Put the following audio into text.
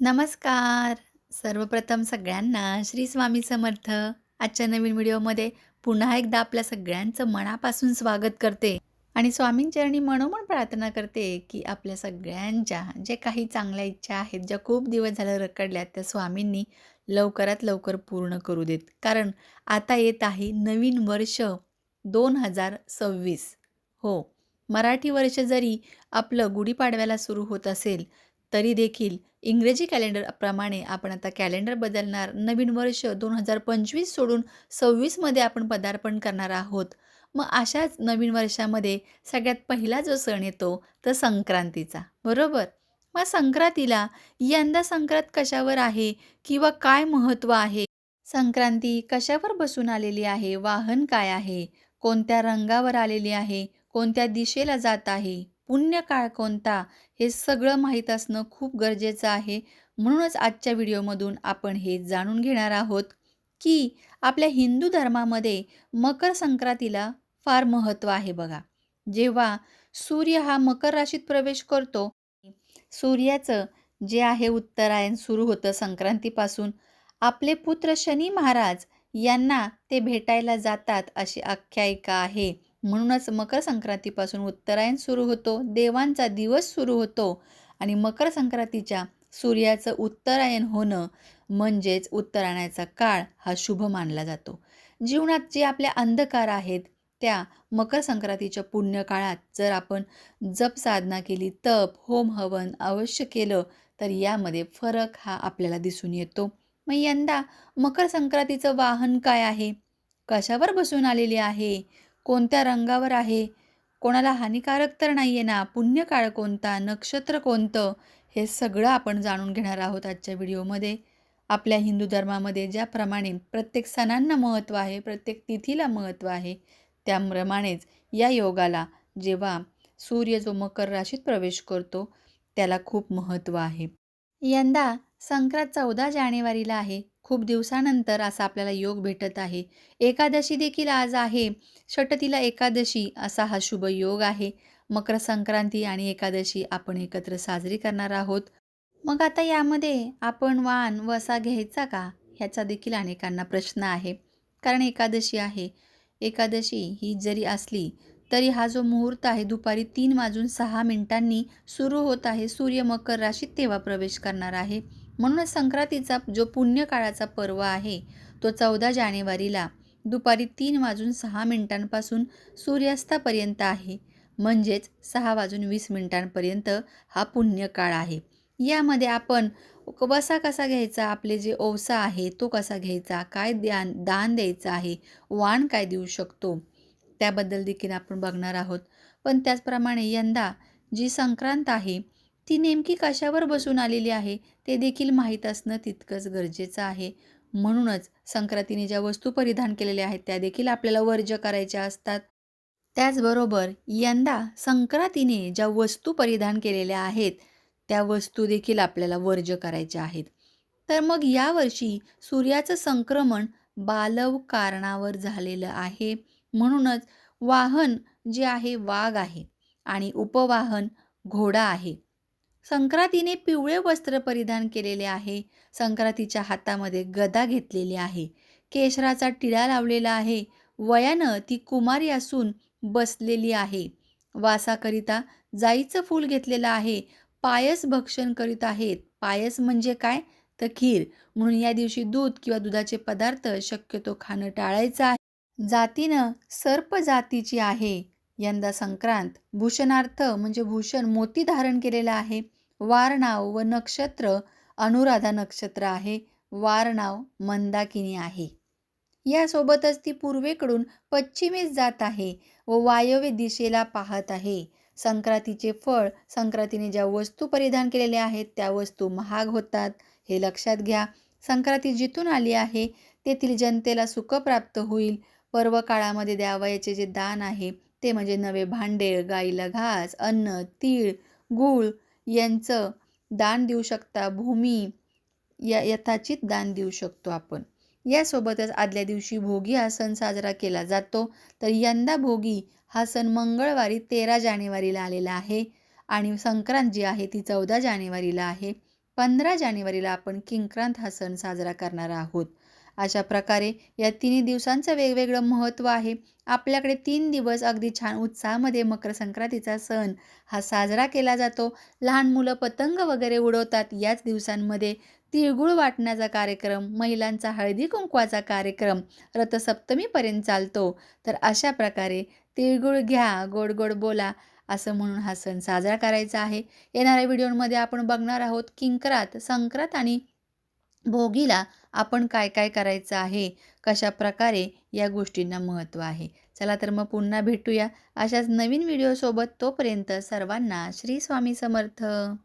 नमस्कार. सर्वप्रथम सगळ्यांना श्री स्वामी समर्थ. आजच्या नवीन व्हिडिओमध्ये पुन्हा एकदा आपल्या सगळ्यांचं मनापासून स्वागत करते आणि स्वामींचरणी मनोमन प्रार्थना करते, की आपल्या सगळ्यांच्या जे काही चांगल्या इच्छा आहेत, ज्या खूप दिवस झालं रकडल्या त्या स्वामींनी लवकरात लवकर पूर्ण करू देत. कारण आता येत आहे नवीन वर्ष 2026. हो, मराठी वर्ष जरी आपलं गुढीपाडव्याला सुरू होत असेल, तरी देखील इंग्रजी कॅलेंडरप्रमाणे आपण आता कॅलेंडर बदलणार. नवीन वर्ष 2025 सोडून सव्वीसमध्ये आपण पदार्पण करणार आहोत. मग अशाच नवीन वर्षामध्ये सगळ्यात पहिला जो सण येतो, तर संक्रांतीचा, बरोबर? मग संक्रांतीला यंदा संक्रांत कशावर आहे किंवा काय महत्त्व आहे? संक्रांती कशावर बसून आलेली आहे? वाहन काय आहे? कोणत्या रंगावर आलेली आहे? कोणत्या दिशेला जात आहे? पुण्यकाळ कोणता? हे सगळं माहीत असणं खूप गरजेचं आहे. म्हणूनच आजच्या व्हिडिओमधून आपण हे जाणून घेणार आहोत, की आपल्या हिंदू धर्मामध्ये मकर संक्रांतीला फार महत्त्व आहे बघा. जेव्हा सूर्य हा मकर राशीत प्रवेश करतो, सूर्याचं जे आहे उत्तरायण सुरू होतं संक्रांतीपासून. आपले पुत्र शनी महाराज यांना ते भेटायला जातात, अशी आख्यायिका आहे. म्हणूनच मकर संक्रांतीपासून उत्तरायण सुरू होतो, देवांचा दिवस सुरू होतो आणि मकर संक्रांतीच्या सूर्याचं उत्तरायण होणं म्हणजेच उत्तरायणाचा काळ हा शुभ मानला जातो. जीवनात जे आपल्या अंधकार आहेत, त्या मकर संक्रांतीच्या पुण्यकाळात जर आपण जप साधना केली, तप, होम हवन अवश्य केलं, तर यामध्ये फरक हा आपल्याला दिसून येतो. मग यंदा मकर संक्रांतीचं वाहन काय आहे? कशावर बसून आलेली आहे? कोणत्या रंगावर आहे? कोणाला हानिकारक तर नाही आहे ना? पुण्यकाळ कोणता? नक्षत्र कोणतं? हे सगळं आपण जाणून घेणार आहोत आजच्या व्हिडिओमध्ये. आपल्या हिंदू धर्मामध्ये ज्याप्रमाणे प्रत्येक सणांना महत्त्व आहे, प्रत्येक तिथीला महत्त्व आहे, त्याप्रमाणेच या योगाला जेव्हा सूर्य जो मकर राशीत प्रवेश करतो, त्याला खूप महत्त्व आहे. यंदा संक्रांत 14 जानेवारीला आहे. खूप दिवसानंतर असा आपल्याला योग भेटत आहे. एकादशी देखील आज आहे. षटतीला एकादशी असा हा शुभ योग आहे. मकर संक्रांती आणि एकादशी आपण एकत्र साजरी करणार आहोत. मग आता यामध्ये आपण वाण वसा घ्यायचा का? ह्याचा देखील अनेकांना प्रश्न आहे. कारण एकादशी आहे. एकादशी ही जरी असली, तरी हा जो मुहूर्त आहे दुपारी तीन वाजून सहा मिनिटांनी सुरू होत आहे. सूर्य मकर राशीत तेव्हा प्रवेश करणार आहे. म्हणूनच संक्रांतीचा जो पुण्यकाळाचा पर्व आहे, तो 14 जानेवारीला दुपारी तीन वाजून सहा मिनिटांपासून सूर्यास्तापर्यंत आहे. म्हणजेच सहा वाजून वीस मिनिटांपर्यंत हा पुण्यकाळ आहे. यामध्ये आपण वसा कसा घ्यायचा? आपले जे ओवसा आहे तो कसा घ्यायचा? काय द्यान दान द्यायचं आहे? वाण काय देऊ शकतो? त्याबद्दल देखील आपण बघणार आहोत. पण त्याचप्रमाणे यंदा जी संक्रांत आहे, ती नेमकी कशावर बसून आलेली आहे, ते देखील माहीत असणं तितकंच गरजेचं आहे. म्हणूनच संक्रांतीने ज्या वस्तू परिधान केलेल्या आहेत, त्या देखील आपल्याला वर्ज्य करायच्या असतात. त्याचबरोबर यंदा संक्रांतीने ज्या वस्तू परिधान केलेल्या आहेत, त्या वस्तू देखील आपल्याला वर्ज्य करायच्या आहेत. तर मग यावर्षी सूर्याचं संक्रमण बालव कारणावर झालेलं आहे. म्हणूनच वाहन जे आहे वाघ आहे आणि उपवाहन घोडा आहे. संक्रांतीने पिवळे वस्त्र परिधान केलेले आहे. संक्रांतीच्या हातामध्ये गदा घेतलेली आहे. केशराचा टिळा लावलेला आहे. वयानं ती कुमारी असून बसलेली आहे. वासाकरिता जाईचं फूल घेतलेलं आहे. पायस भक्षण करीत आहेत. पायस म्हणजे काय? तर खीर. म्हणून या दिवशी दूध किंवा दुधाचे पदार्थ शक्यतो खाणं टाळायचं आहे. जातीनं सर्प जातीची आहे. यंदा संक्रांत. भूषणार्थ म्हणजे भूषण मोती धारण केलेलं आहे. वार नाव व नक्षत्र अनुराधा नक्षत्र आहे. वार नाव मंदाकिनी आहे. यासोबतच ती पूर्वेकडून पश्चिमेस जात आहे व वायव्य दिशेला पाहत आहे. संक्रांतीचे फळ संक्रांतीने ज्या वस्तू परिधान केलेल्या आहेत, त्या वस्तू महाग होतात, हे लक्षात घ्या. संक्रांती जिथून आली आहे, तेथील जनतेला सुख प्राप्त होईल. पर्व काळामध्ये द्यावयाचे जे दान आहे, ते म्हणजे नवे भांडे, गाईला घास, अन्न, तीळ, गूळ यांचं दान देऊ शकता. भूमी या यथाचित दान देऊ शकतो आपण. यासोबतच आदल्या दिवशी भोगी हा सण साजरा केला जातो. तर यंदा भोगी हा सण मंगळवारी 13 जानेवारीला आलेला आहे आणि संक्रांत जी आहे ती 14 जानेवारीला आहे. पंधरा जानेवारीला आपण किंक्रांत हा सण साजरा करणार आहोत अशा प्रकारे या तिन्ही दिवसांचं वेगवेगळं महत्त्व आहे. आपल्याकडे तीन दिवस अगदी छान उत्साहामध्ये मकर संक्रांतीचा सण हा साजरा केला जातो. लहान मुलं पतंग वगैरे उडवतात. याच दिवसांमध्ये तिळगुळ वाटण्याचा कार्यक्रम महिलांचा हळदी कुंकवाचा कार्यक्रम रथसप्तमीपर्यंत चालतो. तर अशा प्रकारे तिळगुळ घ्या गोड गोड बोला असं म्हणून हा सण साजरा करायचा आहे. येणाऱ्या व्हिडिओमध्ये आपण बघणार आहोत किंकरात संक्रात आणि भोगीला आपण काय काय करायचं आहे? कशा प्रकारे या गोष्टींना महत्त्व आहे? चला तर मग पुन्हा भेटूया अशाच नवीन व्हिडिओसोबत. तोपर्यंत सर्वांना श्री स्वामी समर्थ.